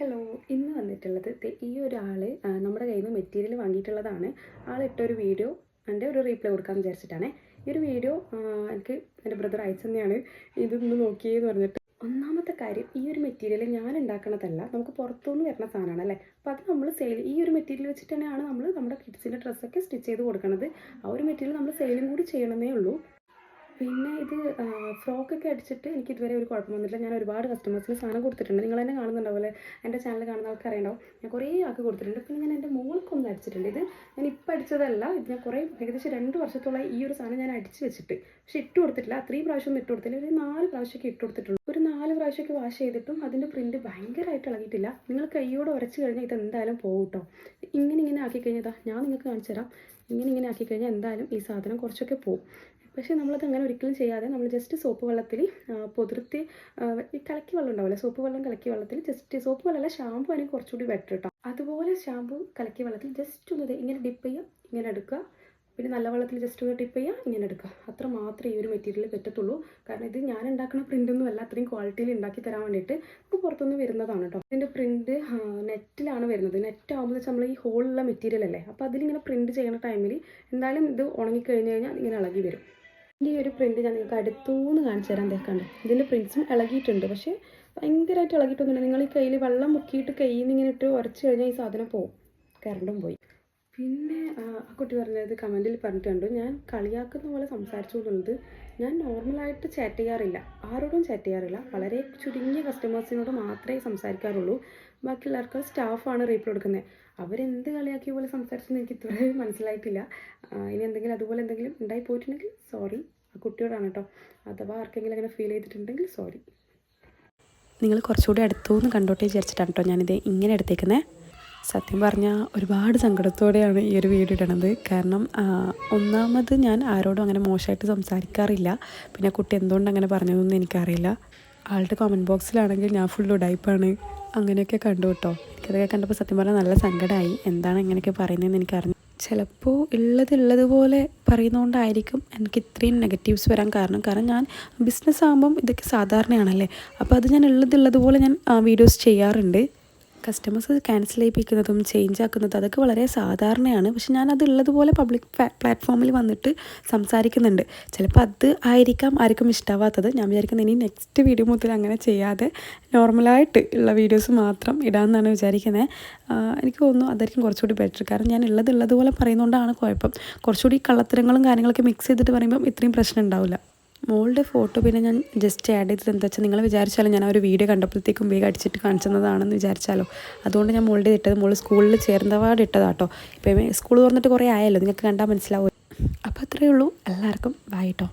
Hello ഇന്ന് വന്നിട്ടുള്ളത് ഈ ഒരാൾ നമ്മുടെ കയ്യിൽ നിന്ന് മെറ്റീരിയൽ വാങ്ങിയിട്ടുള്ളതാണ് ആളിട്ടൊരു വീഡിയോ എന്റെ ഒരു റീപ്ലൈ കൊടുക്കാൻ വിചാരിച്ചിട്ടാണ്. ഈ ഒരു വീഡിയോ എനിക്ക് എന്റെ ബ്രദർ അയച്ചു തന്നെയാണ്. ഇതൊന്ന് നോക്കിയെന്ന് പറഞ്ഞിട്ട്. ഒന്നാമത്തെ കാര്യം ഈ ഒരു മെറ്റീരിയൽ ഞാൻ ഉണ്ടാക്കണതല്ല നമുക്ക് പുറത്തുനിന്ന് വരുന്ന സാധനമാണ് അല്ലേ? അപ്പോൾ അത് നമ്മൾ സെയിൽ ഈ ഒരു മെറ്റീരിയൽ വെച്ചിട്ട് തന്നെയാണ് നമ്മൾ നമ്മുടെ കിഡ്സിന്റെ ഡ്രസ്സൊക്കെ സ്റ്റിച്ച് ചെയ്ത് കൊടുക്കുന്നത് ആ ഒരു മെറ്റീരിയൽ നമ്മൾ സെയിലും കൂടി ചെയ്യണമെന്നേ ഉള്ളൂ. പിന്നെ ഇത് ഫ്രോക്കൊക്കെ അടിച്ചിട്ട് എനിക്ക് ഇതുവരെ ഒരു കുഴപ്പം വന്നിട്ടില്ല. ഞാൻ ഒരുപാട് കസ്റ്റമേഴ്സിന് സാധനം കൊടുത്തിട്ടുണ്ട്. നിങ്ങൾ തന്നെ കാണുന്നുണ്ടാവില്ലേ എന്റെ ചാനൽ കാണുന്ന ആൾക്കാർ അറിയണ്ടാവും ഞാൻ കുറേ ആൾക്ക് കൊടുത്തിട്ടുണ്ട്. പിന്നെ ഞാൻ എന്റെ മോൾക്കൊന്ന് അടിച്ചിട്ടുണ്ട്. ഇത് ഞാൻ ഇപ്പം അടിച്ചതല്ല. ഇത് ഞാൻ കുറേ ഏകദേശം രണ്ട് വർഷത്തോളം ഈ ഒരു സാധനം ഞാൻ അടിച്ച് വെച്ചിട്ട്. പക്ഷെ ഇട്ട് കൊടുത്തിട്ടില്ല. അത്രയും പ്രാവശ്യം ഒന്നും ഇട്ട് കൊടുത്തില്ല. ഒരു നാല് പ്രാവശ്യമൊക്കെ ഇട്ട് കൊടുത്തിട്ടുള്ളൂ ഒരു നാല് പ്രാവശ്യമൊക്കെ വാഷ് ചെയ്തിട്ടും അതിന്റെ പ്രിന്റ് ഭയങ്കരമായിട്ട് ഇളകിയിട്ടില്ല. നിങ്ങൾ കൈയോടെ ഉരച്ച് കഴിഞ്ഞാൽ ഇത് എന്തായാലും പോകും കേട്ടോ ഇങ്ങനെ ഇങ്ങനെ ആക്കി കഴിഞ്ഞതാ ഞാൻ നിങ്ങൾക്ക് കാണിച്ചു തരാം. ഇങ്ങനെ ഇങ്ങനെ ആക്കി കഴിഞ്ഞാൽ എന്തായാലും ഈ സാധനം കുറച്ചൊക്കെ പോകും പക്ഷേ നമ്മളത് അങ്ങനെ ഒരിക്കലും ചെയ്യാതെ നമ്മൾ ജസ്റ്റ് സോപ്പ് വെള്ളത്തിൽ പൊതിർത്തി കലക്കി വെള്ളം ഉണ്ടാവില്ല സോപ്പ് വെള്ളം കലക്കി വെള്ളത്തിൽ ജസ്റ്റ് സോപ്പ് വെള്ളമല്ല ഷാമ്പു ആണെങ്കിൽ കുറച്ചുകൂടി ബെറ്റർ കേട്ടോ അതുപോലെ ഷാമ്പു കലക്കി വെള്ളത്തിൽ ജസ്റ്റ് ഒന്ന് ഇങ്ങനെ ഡിപ്പ് ചെയ്യുക ഇങ്ങനെ എടുക്കുക. പിന്നെ നല്ല വെള്ളത്തിൽ ജസ്റ്റ് ഒന്ന് ടിപ്പ് ചെയ്യുക ഇങ്ങനെ എടുക്കുക. അത്ര മാത്രമേ ഈ ഒരു മെറ്റീരിയൽ പറ്റത്തുള്ളൂ. കാരണം ഇത് ഞാൻ ഉണ്ടാക്കുന്ന പ്രിന്റ് ഒന്നും അല്ല അത്രയും ക്വാളിറ്റിയിൽ ഉണ്ടാക്കി തരാൻ വേണ്ടിയിട്ട് നമുക്ക് പുറത്തുനിന്ന് വരുന്നതാണ് കേട്ടോ ഇതിന്റെ പ്രിന്റ് നെറ്റിലാണ് വരുന്നത്. നെറ്റ് ആകുമ്പോൾ നമ്മൾ ഈ ഹോളുള്ള മെറ്റീരിയൽ അല്ലേ? അപ്പോൾ അതിലിങ്ങനെ പ്രിന്റ് ചെയ്യുന്ന ടൈമിൽ എന്തായാലും ഇത് ഉണങ്ങിക്കഴിഞ്ഞ് കഴിഞ്ഞാൽ ഇങ്ങനെ ഇളകി വരും. ഈ ഒരു പ്രിന്റ് ഞാൻ നിങ്ങൾക്ക് അടുത്തൂന്ന് കാണിച്ചു തരാൻ തേക്കാണ്ട് ഇതിന്റെ പ്രിൻസും ഇളകിയിട്ടുണ്ട്. പക്ഷേ ഭയങ്കരമായിട്ട് ഇളകിയിട്ടൊന്നുമില്ല. നിങ്ങൾ ഈ കയ്യിൽ വെള്ളം മുക്കിയിട്ട് കയ്യിൽ നിന്ന് ഇങ്ങനെ ഇട്ട് ഉരച്ച് കഴിഞ്ഞാൽ ഈ സാധനം പോവും. കറണ്ടും പോയി. പിന്നെ ആ കുട്ടി പറഞ്ഞത് കമന്റിൽ പറഞ്ഞിട്ടുണ്ട്. ഞാൻ കളിയാക്കുന്ന പോലെ സംസാരിച്ചു എന്നുള്ളത് ഞാൻ നോർമലായിട്ട് ചാറ്റ് ചെയ്യാറില്ല. ആരോടും ചാറ്റ് ചെയ്യാറില്ല. വളരെ ചുരുങ്ങിയ കസ്റ്റമേഴ്സിനോട് മാത്രമേ സംസാരിക്കാറുള്ളൂ. ബാക്കിയുള്ളവർക്ക് സ്റ്റാഫാണ് റീപ്ലൈ കൊടുക്കുന്നത്. അവരെന്ത് കളിയാക്കിയ പോലെ സംസാരിച്ചെന്ന് എനിക്ക് ഇതുവരെ മനസ്സിലായിട്ടില്ല. ഇനി എന്തെങ്കിലും അതുപോലെ എന്തെങ്കിലും ഉണ്ടായി പോയിട്ടുണ്ടെങ്കിൽ സോറി. ആ കുട്ടിയോടാണ് കേട്ടോ. അഥവാ ആർക്കെങ്കിലും അങ്ങനെ ഫീൽ ചെയ്തിട്ടുണ്ടെങ്കിൽ സോറി. നിങ്ങൾ കുറച്ചുകൂടി അടുത്തു നിന്ന് കണ്ടോട്ടെ വിചാരിച്ചിട്ടാണ് കേട്ടോ ഞാനിത് ഇങ്ങനെ എടുത്തേക്കുന്നത് സത്യം പറഞ്ഞാൽ ഒരുപാട് സങ്കടത്തോടെയാണ് ഈ ഒരു വീഡിയോ ഇടണത്. കാരണം ഒന്നാമത് ഞാൻ ആരോടും അങ്ങനെ മോശമായിട്ട് സംസാരിക്കാറില്ല. പിന്നെ കുട്ടി എന്തുകൊണ്ട് അങ്ങനെ പറഞ്ഞതൊന്നും എനിക്കറിയില്ല. ആളുടെ കമന്റ് ബോക്സിലാണെങ്കിൽ ഞാൻ ഫുൾ ഉടായ്പാണ് അങ്ങനെയൊക്കെ കണ്ടു കേട്ടോ. എനിക്കതൊക്കെ കണ്ടപ്പോൾ സത്യം പറഞ്ഞാൽ നല്ല സങ്കടമായി എന്താണ് ഇങ്ങനെയൊക്കെ പറയുന്നതെന്ന് എനിക്കറിഞ്ഞു. ചിലപ്പോൾ ഉള്ളത് ഉള്ളതുപോലെ പറയുന്നതുകൊണ്ടായിരിക്കും എനിക്ക് ഇത്രയും നെഗറ്റീവ്സ് വരാൻ കാരണം. കാരണം ഞാൻ ബിസിനസ് ആകുമ്പം ഇതൊക്കെ സാധാരണയാണല്ലേ? അപ്പോൾ അത് ഞാൻ ഉള്ളതുള്ളതുപോലെ ഞാൻ വീഡിയോസ് ചെയ്യാറുണ്ട്. കസ്റ്റമേഴ്സ് ക്യാൻസൽ ചെയ്യിപ്പിക്കുന്നതും ചേഞ്ച് ആക്കുന്നതും അതൊക്കെ വളരെ സാധാരണയാണ്. പക്ഷെ ഞാൻ അതുള്ളതുപോലെ പബ്ലിക് പ്ലാറ്റ്ഫോമിൽ വന്നിട്ട് സംസാരിക്കുന്നുണ്ട്. ചിലപ്പോൾ അത് ആയിരിക്കാം ആർക്കും ഇഷ്ടാവാത്തത്. ഞാൻ വിചാരിക്കുന്നത് ഇനി നെക്സ്റ്റ് വീഡിയോ മുതൽ അങ്ങനെ ചെയ്യാതെ നോർമലായിട്ട് ഉള്ള വീഡിയോസ് മാത്രം ഇടാമെന്നാണ് വിചാരിക്കുന്നത് എനിക്ക് തോന്നുന്നു അതായിരിക്കും കുറച്ചുകൂടി ബെറ്റർ കാരണം ഞാൻ ഉള്ളത് ഉള്ളതുപോലെ പറയുന്നതുകൊണ്ടാണ് കുഴപ്പം. കുറച്ചുകൂടി കള്ളത്തരങ്ങളും കാര്യങ്ങളൊക്കെ മിക്സ് ചെയ്തിട്ട് പറയുമ്പം ഇത്രയും പ്രശ്നം ഉണ്ടാവില്ല മോളുടെ ഫോട്ടോ പിന്നെ ഞാൻ ജസ്റ്റ് ആഡ് ചെയ്തത് എന്താ വെച്ചാൽ നിങ്ങൾ വിചാരിച്ചാലോ ഞാൻ ആ ഒരു വീഡിയോ കണ്ടപ്പോഴത്തേക്കും വേഗം അടിച്ചിട്ട് കാണിച്ചതാണെന്ന് വിചാരിച്ചാലോ? അതുകൊണ്ട് ഞാൻ മോളുടെ ഇട്ടത്. മോൾ സ്കൂളിൽ ചേർന്നപാട് ഇട്ടതാട്ടോ. ഇപ്പം സ്കൂൾ തുറന്നിട്ട് കുറേ ആയല്ലോ. നിങ്ങൾക്ക് കണ്ടാൽ മനസ്സിലാവും? അപ്പോൾ അത്രയേ ഉള്ളൂ. എല്ലാവർക്കും ബൈ കേട്ടോ